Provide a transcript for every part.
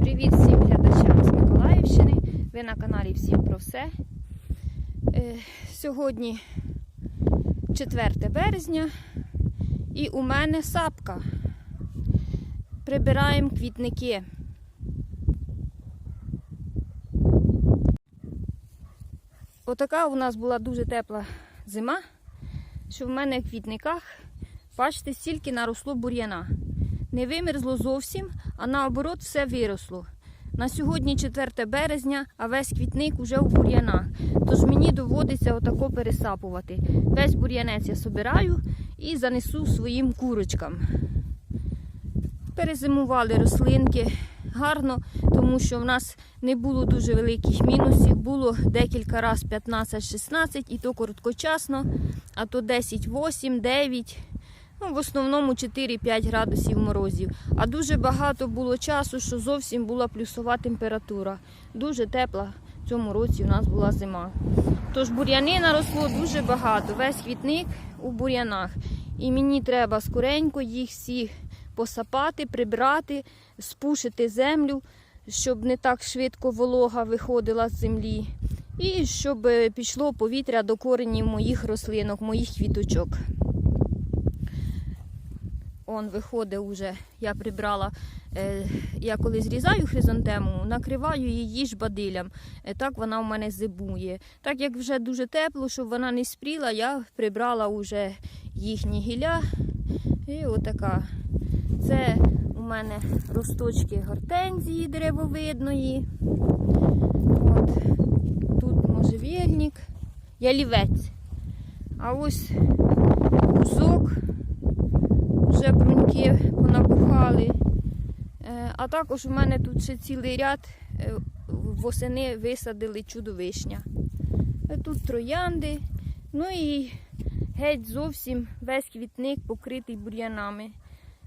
Привіт всім глядачам з Миколаївщини. Ви на каналі Всім про все. Е, сьогодні 4 березня і у мене сапка. Прибираємо квітники. Отака у нас була дуже тепла зима, що в мене в квітниках, бачите, стільки наросло бур'яна. Не вимерзло зовсім, а наоборот все виросло. На сьогодні 4 березня, а весь квітник уже у бур'янах. Тож мені доводиться отако пересапувати. Весь бур'янець я собираю і занесу своїм курочкам. Перезимували рослинки гарно, тому що в нас не було дуже великих мінусів. Було декілька разів 15-16 і то короткочасно, а то 10-8, 9. Ну, в основному 4-5 градусів морозів. А дуже багато було часу, що зовсім була плюсова температура. Дуже тепла в цьому році у нас була зима. Тож бур'яни наросло дуже багато. Весь квітник у бур'янах. І мені треба скоренько їх всіх посапати, прибрати, спушити землю, щоб не так швидко волога виходила з землі. І щоб е, пішло повітря до коренів моїх рослинок, моїх квіточок. Он виходить уже, я прибрала, е, я коли зрізаю хризантему, накриваю її жбадилям. Е, так вона в мене зимує. Так як вже дуже тепло, щоб вона не спріла, я прибрала вже їхні гілля. І отака. Це у мене росточки гортензії деревовидної. От. Тут можжевельник, ялівець. А ось кузок вже бруньки понабухали. Е, А також у мене тут ще цілий ряд е, восени висадили чудовишня. Е, Тут троянди. Ну і геть зовсім весь квітник покритий бур'янами.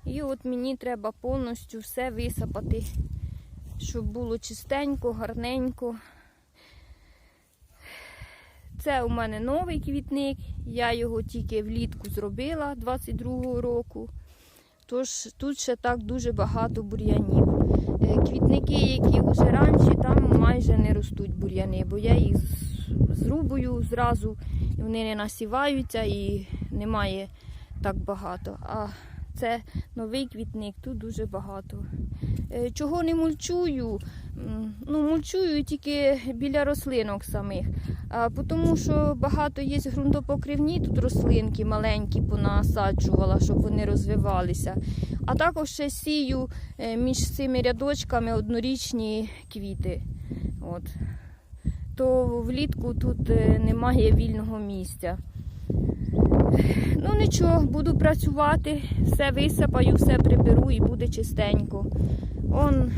І от мені треба повністю все висапати, щоб було чистенько, гарненько. Це у мене новий квітник. Я його тільки влітку зробила 22-го року. Тож тут ще так дуже багато бур'янів. Е, Квітники, які вже раніше, там майже не ростуть бур'яни, бо я їх зрубую зразу, і вони не насіваються і немає так багато. А це новий квітник, тут дуже багато. Е, Чого не мульчую? Ну, мульчую тільки біля рослинок самих. А, тому що багато є ґрунтопокривні тут рослинки маленькі понасаджувала, щоб вони розвивалися. А також ще сію е, між цими рядочками однорічні квіти. От. То влітку тут е, немає вільного місця. Ну нічого, буду працювати, все висипаю, все приберу і буде чистенько. Он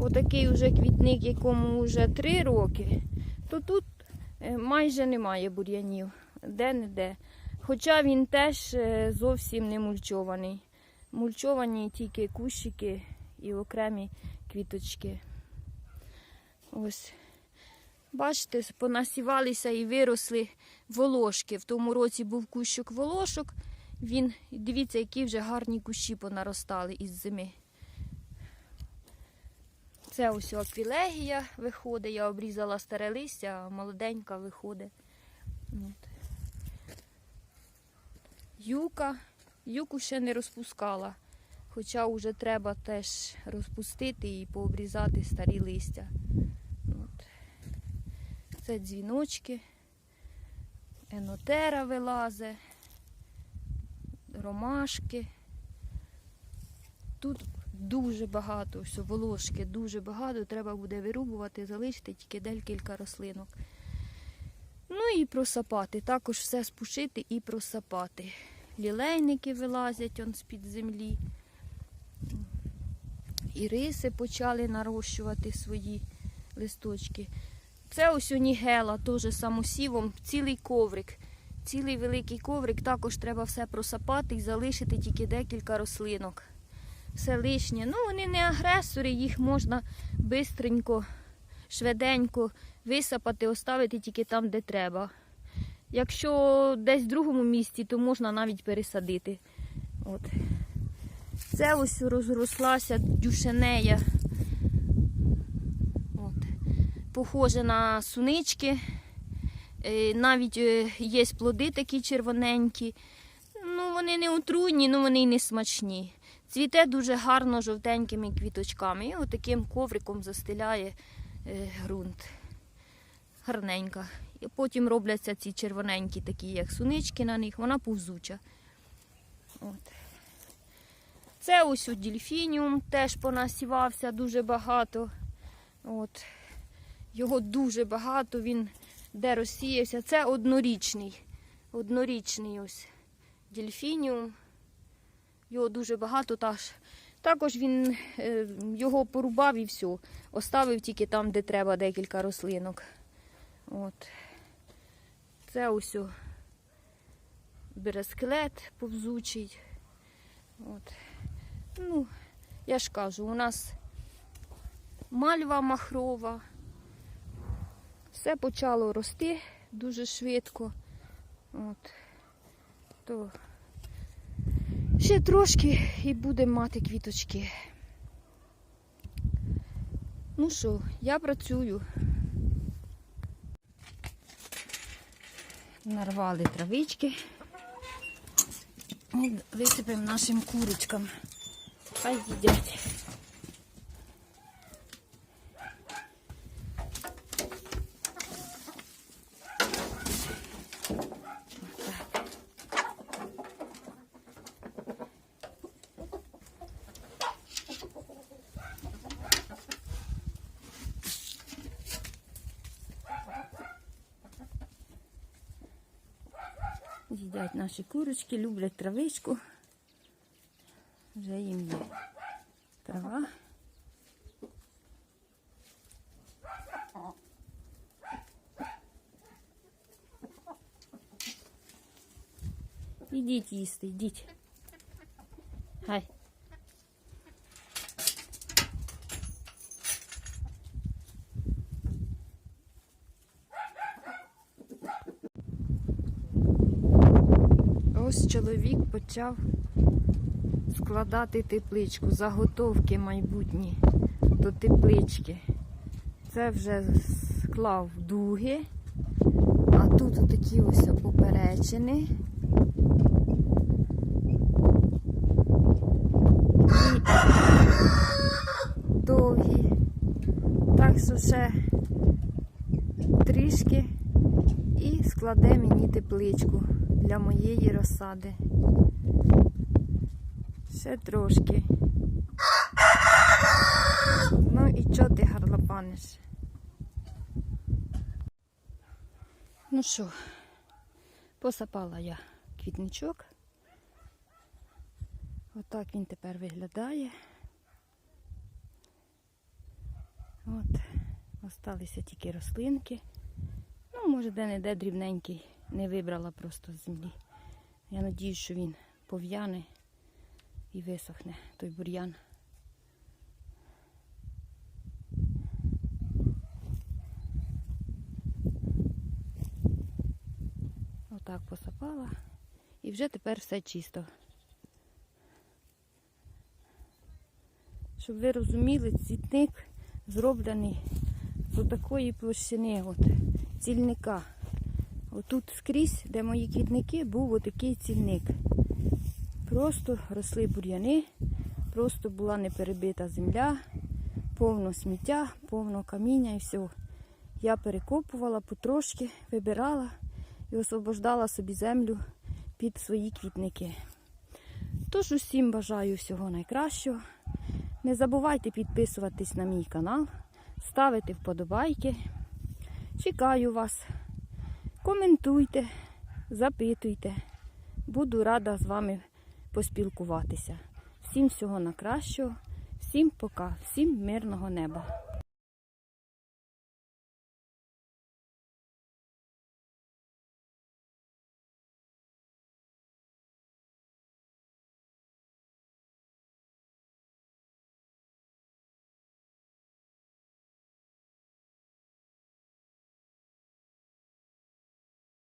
отакий вже квітник, якому вже три роки, то тут е, майже немає бур'янів, де-не-де. Хоча він теж е, зовсім не мульчований. Мульчовані тільки кущики і окремі квіточки. Ось. Бачите, понасівалися і виросли волошки. В тому році був кущик волошок. Він, дивіться, які вже гарні кущі понаростали із зими. Це ось аквілегія виходить. Я обрізала старе листя, а молоденька виходить. Юка. Юку ще не розпускала. Хоча вже треба теж розпустити і пообрізати старі листя. От. Це дзвіночки, енотера вилазе, ромашки. Тут дуже багато, ось волошки, дуже багато. Треба буде вирубувати, залишити тільки декілька рослинок. Ну і просапати. Також все спушити і просапати. Лілейники вилазять он з-під землі. І риси почали нарощувати свої листочки. Це ось унігела, теж самосівом, цілий коврик. Цілий великий коврик, також треба все просапати і залишити тільки декілька рослинок. Все лишнє. Ну, вони не агресори, їх можна бистренько, швиденько висапати, оставити тільки там, де треба. Якщо десь в другому місці, то можна навіть пересадити. От. Це ось розрослася дюшенея. Похоже на сунички. Е, Навіть е, є плоди такі червоненькі. Ну, вони не отруйні, ну вони й не смачні. Цвіте дуже гарно жовтенькими квіточками. І отаким ковриком застеляє е, ґрунт. Гарненька. І потім робляться ці червоненькі, такі, як сунички на них, вона повзуча. От. Це ось у дельфініум теж понасівався дуже багато. От. Його дуже багато, він де розсіявся. Це однорічний. Однорічний ось дельфініум. Його дуже багато. Таж. Також він е, його порубав і все. Оставив тільки там, де треба декілька рослинок. От. Це ось о берескелет повзучий. От. Ну, я ж кажу, у нас мальва махрова. Все почало рости дуже швидко. От. То ще трошки і будемо мати квіточки. Ну що, я працюю. Нарвали травички. І висипемо нашим курочкам. Хай їдять. Їдять наші курочки, люблять травичку. Вже їм є трава. Ідіть їсти, йдіть. Хай. Ось чоловік почав складати тепличку, заготовки майбутні до теплички. Це вже склав дуги, а тут такі ось поперечини. Довгі. Так що ще трішки і складе мені тепличку для моєї розсади. Ще трошки. Ну і чого ти гарлопаниш? Ну що, посапала я квітничок. Отак він тепер виглядає. От, осталися тільки рослинки. Ну, може, де-не-де дрібненький не вибрала просто з землі. Я надію, що він пов'яне і висохне той бур'ян. Отак посапала. І вже тепер все чисто. Щоб ви розуміли, цвітник зроблений з такої площини, от, цільника. Отут скрізь, де мої квітники, був отакий цільник. Просто росли бур'яни, просто була неперебита земля, повно сміття, повно каміння і все. Я перекопувала потрошки, вибирала і освобождала собі землю під свої квітники. Тож усім бажаю всього найкращого. Не забувайте підписуватись на мій канал, ставити вподобайки. Чекаю вас. Коментуйте, запитуйте. Буду рада з вами поспілкуватися. Всім всього на кращого, всім пока, всім мирного неба.